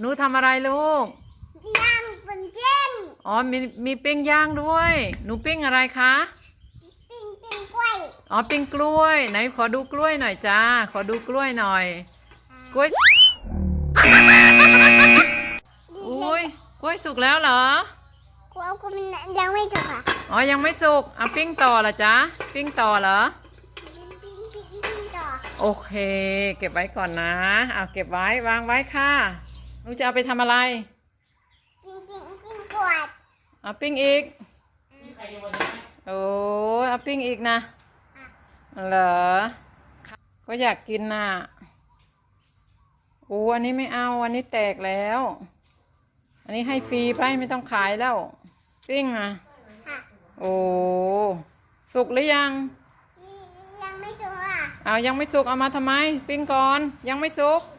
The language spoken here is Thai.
หนูทำอะไรลูก ย่างเป็นเก้งอ๋อมีมีปิ้งย่างด้วย หนูปิ้งอะไรคะ ปิ้งปิ้งกล้วยอ๋อปิ้งกล้วย ไหนขอดูกล้วยหน่อยจ้า ขอดูกล้วยหน่อย กล้วย อุ้ยกล้วยสุกแล้วเหรอ กลัวคุณยังไม่สุกค่ะอ๋อ ยังไม่สุกอะปิ้งต่อเหรอจ๊ะ ปิ้งต่อเหรอ ปิ้งปิ้งปิ้งปิ้งต่อโอเค เก็บไว้ก่อนนะ เอาเก็บไว้วางไว้ค่ะ หนูจะเอาไปทำอะไรปิ้งปิ้งปิ้งกวาดเอาปิ้งอีก โอ้ยเอาปิ้งอีกนะ เหรอ ก็อยากกินน่ะโอ้อันนี้ไม่เอา อันนี้แตกแล้ว อันนี้ให้ฟรีไปไม่ต้องขายแล้ว ปิ้งนะค่ะโอ้สุกหรือยัง ยังไม่สุกอะเอายังไม่สุกเอามาทำไม ปิ้งก่อน ยังไม่สุกย